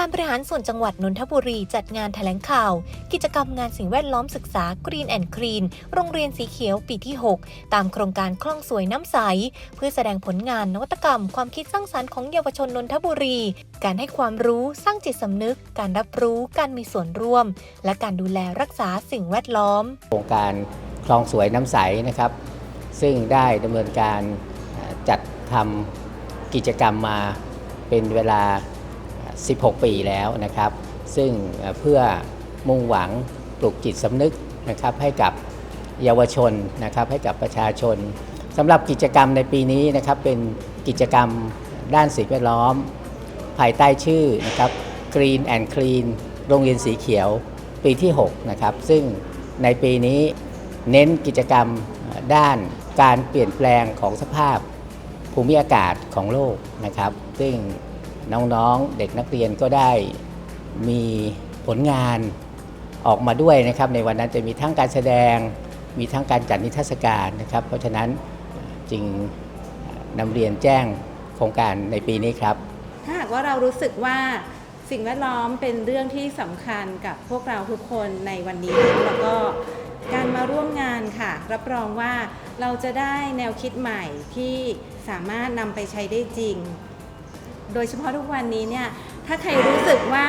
การบริหารส่วนจังหวัดนนทบุรีจัดงานแถลงข่าว กิจกรรมงานสิ่งแวดล้อมศึกษา Green and Clean โรงเรียนสีเขียวปีที่ 6 ตามโครงการคล่องสวยน้ำใส เพื่อแสดงผลงานนวัตกรรม ความคิดสร้างสรรค์ของเยาวชนนนทบุรี การให้ความรู้สร้างจิตสำนึก การรับรู้การมีส่วนร่วม และการดูแลรักษาสิ่งแวดล้อม โครงการคลองสวยน้ำใสนะครับ ซึ่งได้ดำเนินการจัดทำกิจกรรมมาเป็นเวลา 16 ปีแล้วนะครับ ซึ่งเพื่อมุ่งหวังปลุกจิตสำนึกนะครับให้กับเยาวชนนะครับให้กับประชาชนสำหรับกิจกรรมในปีนี้นะครับเป็นกิจกรรมด้านสิ่งแวดล้อม ภายใต้ชื่อนะครับ Green and Clean โรงเรียนสีเขียวปีที่6นะครับซึ่งในปีนี้เน้นกิจกรรมด้านการเปลี่ยนแปลงของสภาพภูมิอากาศของโลกนะครับ ซึ่ง น้องๆ เด็กนักเรียนก็ได้มีผลงานออกมาด้วยนะครับ ในวันนั้นจะมีทั้งการแสดง มีทั้งการจัดนิทรรศการนะครับ เพราะฉะนั้นจึงนำเรียนแจ้งโครงการในปีนี้ครับ ถ้าหากว่าเรารู้สึกว่าสิ่งแวดล้อมเป็นเรื่องที่สำคัญกับพวกเราทุกคนในวันนี้แล้วก็การมาร่วมงานค่ะ รับรองว่าเราจะได้แนวคิดใหม่ที่สามารถนำไปใช้ได้จริง โดยเฉพาะทุกวันนี้เนี่ยถ้าใครรู้สึกว่า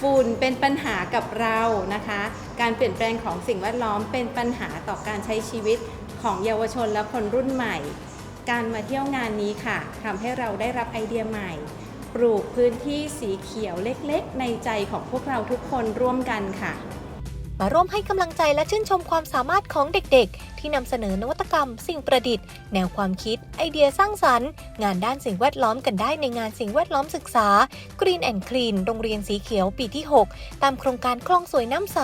ฝุ่นเป็นปัญหากับเรานะคะ การเปลี่ยนแปลงของสิ่งแวดล้อมเป็นปัญหาต่อการใช้ชีวิตของเยาวชนและคนรุ่นใหม่ การมาเที่ยวงานนี้ค่ะทำให้เราได้รับไอเดียใหม่ ปลูกพื้นที่สีเขียวเล็กๆ ในใจของพวกเราทุกคนร่วมกันค่ะ มาร่วมให้กำลังใจและชื่นชมความสามารถของเด็กๆ ที่นำเสนอนวัตกรรม สิ่งประดิษฐ์ แนวความคิด ไอเดียสร้างสรรค์ งานด้านสิ่งแวดล้อมกันได้ในงานสิ่งแวดล้อมศึกษา Green and Clean โรงเรียนสีเขียวปีที่ 6 ตามโครงการคลองสวยน้ำใส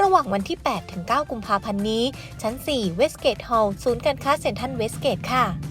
ระหว่างวันที่8-9กุมภาพันธ์นี้ ชั้น4 Westgate Hall ศูนย์การค้าเซ็นทรัลเวสเกตค่ะ